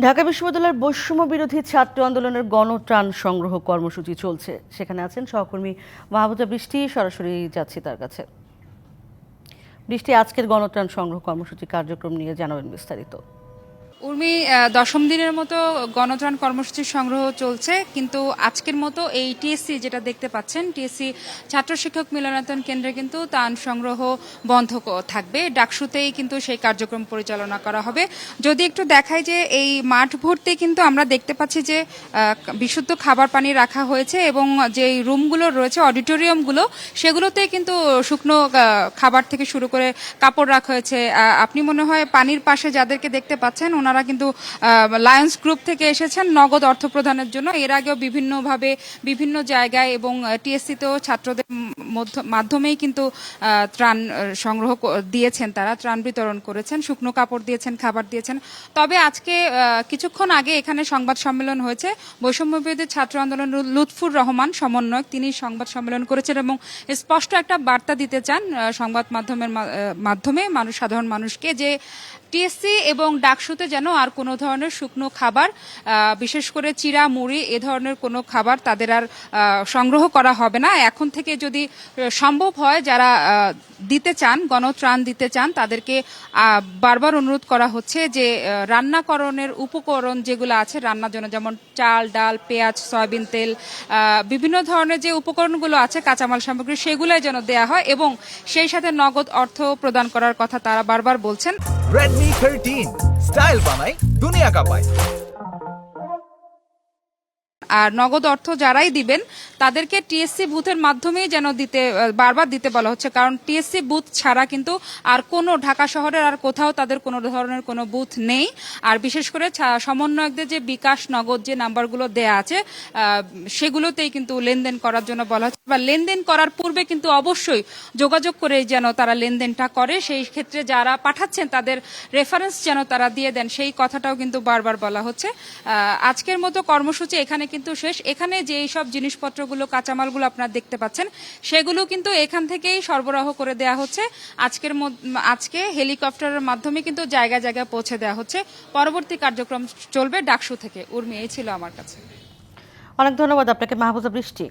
ঢাকা বিশ্ববিদ্যালয়ের বৈষম্য বিরোধী ছাত্র আন্দোলনের গণত্রাণ সংগ্রহ কর্মসূচি চলছে। সেখানে আছেন সহকর্মী মাহবুজা বৃষ্টি, সরাসরি যাচ্ছি তার কাছে। বৃষ্টি আজকের গণত্রাণ সংগ্রহ কর্মসূচি কার্যক্রম নিয়ে জানাবেন বিস্তারিত। উর্মি দশম দিনের মতো গণত্রাণ কর্মসূচির সংগ্রহ চলছে, কিন্তু আজকের মতো এই টিএসসি যেটা দেখতে পাচ্ছেন, টিএসসি ছাত্র শিক্ষক মিলনায়তন কেন্দ্রে কিন্তু ত্রাণ সংগ্রহ বন্ধ থাকবে। ডাকসুতেই কিন্তু সেই কার্যক্রম পরিচালনা করা হবে। যদি একটু দেখায় যে এই মাঠ ভর্তি কিন্তু আমরা দেখতে পাচ্ছি যে বিশুদ্ধ খাবার পানি রাখা হয়েছে এবং যে রুমগুলো রয়েছে, অডিটোরিয়ামগুলো সেগুলোতে কিন্তু শুকনো খাবার থেকে শুরু করে কাপড় রাখা হয়েছে। আপনি মনে হয় পানির পাশে যাদেরকে দেখতে পাচ্ছেন, ওনারা কিন্তু লায়ন্স গ্রুপ থেকে এসেছেন নগদ অর্থ প্রদানের জন্য। এর আগেও বিভিন্নভাবে বিভিন্ন জায়গায় এবং টিএসসিতেও ছাত্রদের মাধ্যমেই কিন্তু ত্রাণ সংগ্রহ দিয়েছেন তারা, ত্রাণ বিতরণ করেছেন, শুকনো কাপড় দিয়েছেন, খাবার দিয়েছেন। তবে আজকে কিছুক্ষণ আগে এখানে সংবাদ সম্মেলন হয়েছে। বৈষম্য বিরোধী ছাত্র আন্দোলন লুৎফুর রহমান সমন্বয়ক, তিনি সংবাদ সম্মেলন করেছেন এবং স্পষ্ট একটা বার্তা দিতে চান সংবাদ মাধ্যমের মাধ্যমে মানুষ, সাধারণ মানুষকে যে টিএসসি এবং ডাকসুতে যেন আর কোনো ধরনের শুকনো খাবার বিশেষ করে চিরা মুড়ি, এ ধরনের কোনো খাবার তাদের আর সংগ্রহ করা হবে না। এখন থেকে যদি সম্ভব হয় যারা দিতে চান, গণত্রাণ দিতে চান, তাদেরকে বারবার অনুরোধ করা হচ্ছে যে রান্নাকরণের উপকরণ যেগুলো আছে রান্নার জন্য, যেমন চাল, ডাল, পেঁয়াজ, সয়াবিন তেল বিভিন্ন ধরনের যে উপকরণগুলো আছে, কাঁচামাল সামগ্রী, সেগুলোই যেন দেয়া হয় এবং সেই সাথে নগদ অর্থ প্রদান করার কথা তারা বারবার বলছেন। Redmi 13 স্টাইল বানাই দুনিয়া কাঁপায়। আর নগদ অর্থ যারাই দিবেন, তাদেরকে টিএসসি বুথের মাধ্যমেই যেন দিতে, বারবার দিতে বলা হচ্ছে। কারণ টিএসসি বুথ ছাড়া কিন্তু আর কোনো ঢাকা শহরের আর কোথাও তাদের কোনো ধরনের কোনো বুথ নেই। আর বিশেষ করে সমন্বয়কদের যে বিকাশ নগদ যে নাম্বারগুলো দেয়া আছে সেগুলোতেই কিন্তু লেনদেন করার জন্য বলা হচ্ছে। বা লেনদেন করার পূর্বে কিন্তু অবশ্যই যোগাযোগ করে যেন তারা লেনদেনটা করে, সেই ক্ষেত্রে যারা পাঠাচ্ছেন তাদের রেফারেন্স যেন তারা দিয়ে দেন, সেই কথাটাও কিন্তু বারবার বলা হচ্ছে। আজকের মতো কর্মসূচি এখানে কিন্তু শেষ। এখানে যে সব জিনিসপত্রগুলো, কাঁচামালগুলো আপনারা দেখতে পাচ্ছেন, সেগুলো কিন্তু এখান থেকেই সরবরাহ করে দেয়া হচ্ছে। আজকের আজকে হেলিকপ্টারের মাধ্যমে কিন্তু জায়গায় জায়গায় পৌঁছে দেওয়া হচ্ছে। পরবর্তী কার্যক্রম চলবে ডাকসু থেকে। উর্মি, এই ছিল আমার কাছে। অনেক ধন্যবাদ আপনাকে। মাহবুজা বৃষ্টি।